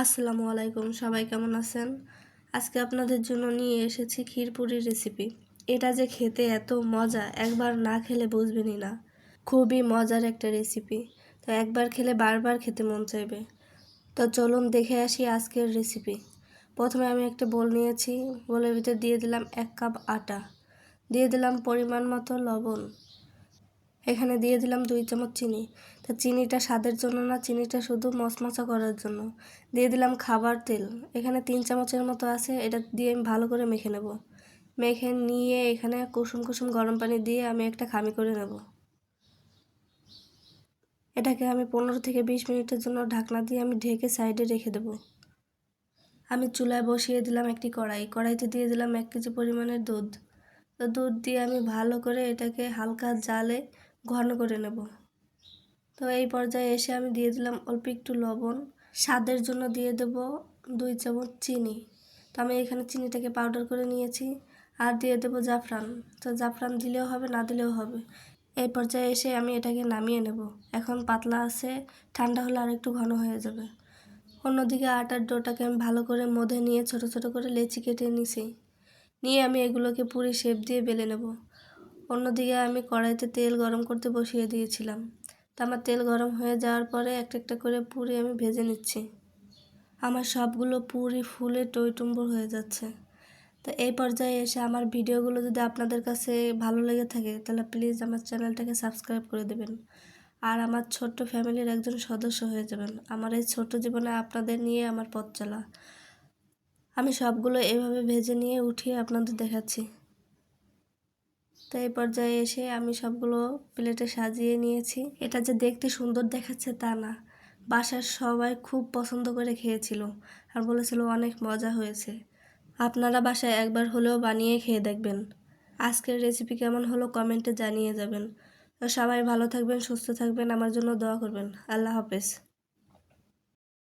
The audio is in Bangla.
আসসালামু আলাইকুম, সবাই কেমন আছেন? আজকে আপনাদের জন্য নিয়ে এসেছি ক্ষীরপুরির রেসিপি এটা যে খেতে এত মজা, একবার না খেলে বুঝবেনই না। খুবই মজার একটা রেসিপি তো একবার খেলে বারবার খেতে মন চাইবে। তো চলুন দেখে আসি আজকের রেসিপি প্রথমে আমি একটা বোল নিয়েছি। বোলের ভিতরে দিয়ে দিলাম এক কাপ আটা। দিয়ে দিলাম পরিমাণ মতো লবণ। এখানে দিয়ে দিলাম দুই চামচ চিনি। তা চিনিটা স্বাদের জন্য না, চিনিটা শুধু মশমশা করার জন্য। দিয়ে দিলাম খাবার তেল। এখানে তিন চামচের মতো আছে, এটা দিয়ে আমি ভালো করে মেখে নেব। মেখে নিয়ে এখানে কুসুম কুসুম গরম পানি দিয়ে আমি একটা খামি করে নেব। এটাকে আমি পনেরো থেকে বিশ মিনিটের জন্য ঢাকনা দিয়ে আমি ঢেকে সাইডে রেখে দেব। আমি চুলায় বসিয়ে দিলাম একটি কড়াই। কড়াইতে দিয়ে দিলাম এক কেজি পরিমাণের দুধ। তো দুধ দিয়ে আমি ভালো করে এটাকে হালকা জালে ঘন করে নেব। তো এই পর্যায়ে এসে আমি দিয়ে দিলাম অল্প একটু লবণ। স্বাদের জন্য দিয়ে দেব দুই চামচ চিনি। তো আমি এখানে চিনিটাকে পাউডার করে নিয়েছি আর দিয়ে দেব জাফরান। তো জাফরান দিলেও হবে, না দিলেও হবে। এই পর্যায়ে এসে আমি এটাকে নামিয়ে নেব। এখন পাতলা আছে, ঠান্ডা হলে আর একটু ঘন হয়ে যাবে। অন্যদিকে আটার ডোটাকে আমি ভালো করে মধে নিয়ে ছোট ছোট করে লেচি কেটে নিছি। নিয়ে আমি এগুলোকে পুরি শেপ দিয়ে বেলে নেব। অন্যদিকে আমি কড়াইতে তেল গরম করতে বসিয়ে দিয়েছিলাম। তা আমার তেল গরম হয়ে যাওয়ার পরে একটা একটা করে পুরি আমি ভেজে নিচ্ছি। আমার সবগুলো পুরি ফুলে টইটুম্বর হয়ে যাচ্ছে। তো এই পর্যায়ে এসে আমার ভিডিওগুলো যদি আপনাদের কাছে ভালো লেগে থাকে, তাহলে প্লিজ আমার চ্যানেলটাকে সাবস্ক্রাইব করে দেবেন। আর আমার ছোট্ট ফ্যামিলির একজন সদস্য হয়ে যাবেন। আমার এই ছোট্ট জীবনে আপনাদের নিয়ে আমার পথ চলা। আমি সবগুলো এভাবে ভেজে নিয়ে উঠিয়ে আপনাদের দেখাচ্ছি। তো এই পর্যায়ে এসে আমি সবগুলো প্লেটে সাজিয়ে নিয়েছি। এটা যে দেখতে সুন্দর দেখাচ্ছে তা না। বাসার সবাই খুব পছন্দ করে খেয়েছিল আর বলেছিল অনেক মজা হয়েছে। আপনারা বাসায় একবার হলেও বানিয়ে খেয়ে দেখবেন। আজকের রেসিপি কেমন হলো কমেন্টে জানিয়ে যাবেন। সবাই ভালো থাকবেন, সুস্থ থাকবেন, আমার জন্য দোয়া করবেন। আল্লাহ হাফেজ।